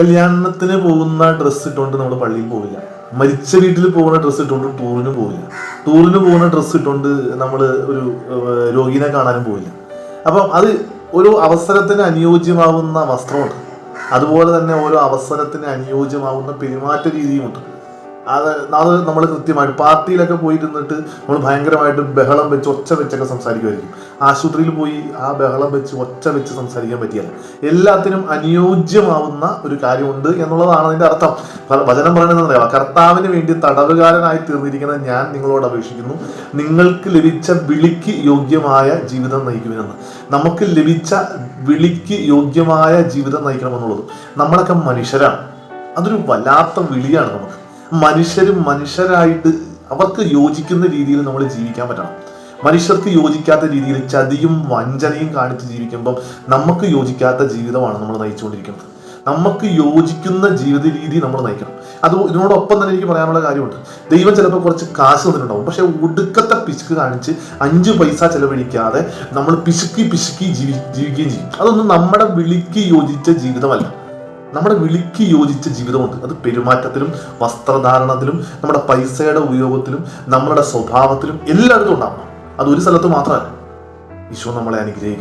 കല്യാണത്തിന് പോകുന്ന ഡ്രസ്സ് ഇട്ടുകൊണ്ട് നമ്മൾ പള്ളിയിൽ പോവില്ല. മരിച്ച വീട്ടിൽ പോകുന്ന ഡ്രസ്സ് ഇട്ടുകൊണ്ട് ടൂറിന് പോവില്ല. ടൂറിന് പോകുന്ന ഡ്രസ്സ് ഇട്ടുകൊണ്ട് നമ്മൾ ഒരു രോഗീനെ കാണാനും പോവില്ല. അപ്പം അത് ഒരു അവസരത്തിന് അനുയോജ്യമാവുന്ന വസ്ത്രമുണ്ട്. അതുപോലെ തന്നെ ഓരോ അവസരത്തിന് അനുയോജ്യമാവുന്ന പെരുമാറ്റ രീതിയുമുണ്ട് അത് അത് നമ്മൾ കൃത്യമായിട്ട് പാർട്ടിയിലൊക്കെ പോയിരുന്നിട്ട് നമ്മൾ ഭയങ്കരമായിട്ട് ബഹളം വെച്ച് ഒച്ച വെച്ചൊക്കെ സംസാരിക്കുമായിരിക്കും. ആശുപത്രിയിൽ പോയി ആ ബഹളം വെച്ച് ഒച്ച വെച്ച് സംസാരിക്കാൻ പറ്റിയല്ല എല്ലാത്തിനും അനുയോജ്യമാവുന്ന ഒരു കാര്യമുണ്ട് എന്നുള്ളതാണ് അതിന്റെ അർത്ഥം. വചനം പറയുന്നത് അറിയാം കർത്താവിന് വേണ്ടി തടവുകാരനായി തീർന്നിരിക്കുന്ന ഞാൻ നിങ്ങളോട് അപേക്ഷിക്കുന്നു. നിങ്ങൾക്ക് ലഭിച്ച വിളിക്ക് യോഗ്യമായ ജീവിതം നയിക്കുമെന്ന് നമുക്ക് ലഭിച്ച വിളിക്ക് യോഗ്യമായ ജീവിതം നയിക്കണമെന്നുള്ളത് നമ്മളൊക്കെ മനുഷ്യരാണ്. അതൊരു വല്ലാത്ത വിളിയാണ് നമുക്ക്. മനുഷ്യരും മനുഷ്യരായിട്ട് അവർക്ക് യോജിക്കുന്ന രീതിയിൽ നമ്മൾ ജീവിക്കാൻ പറ്റണം. മനുഷ്യർക്ക് യോജിക്കാത്ത രീതിയിൽ ചതിയും വഞ്ചനയും കാണിച്ച് ജീവിക്കുമ്പം നമുക്ക് യോജിക്കാത്ത ജീവിതമാണ് നമ്മൾ നയിച്ചുകൊണ്ടിരിക്കുന്നത്. നമുക്ക് യോജിക്കുന്ന ജീവിത രീതി നമ്മൾ നയിക്കണം. അത് ഇതിനോടൊപ്പം തന്നെ എനിക്ക് പറയാനുള്ള കാര്യമുണ്ട്. ദൈവം ചിലപ്പോൾ കുറച്ച് കാശ് തന്നിട്ടുണ്ടാവും. പക്ഷെ ഒടുക്കത്തെ പിശുക്ക് കാണിച്ച് അഞ്ച് പൈസ ചെലവഴിക്കാതെ നമ്മൾ പിശുക്കി പിശുക്കി ജീവി ജീവിക്കുകയും ചെയ്യും. അതൊന്നും നമ്മുടെ വിളിക്ക് യോജിച്ച ജീവിതമല്ല. നമ്മുടെ വിളിക്ക് യോജിച്ച ജീവിതമുണ്ട്. അത് പെരുമാറ്റത്തിലും വസ്ത്രധാരണത്തിലും നമ്മുടെ പൈസയുടെ ഉപയോഗത്തിലും നമ്മളുടെ സ്വഭാവത്തിലും എല്ലായിടത്തും ഉണ്ടാവണം. അത് ഒരു സ്ഥലത്ത് മാത്രമല്ല. ഈശോ നമ്മളെ അനുഗ്രഹിക്കും.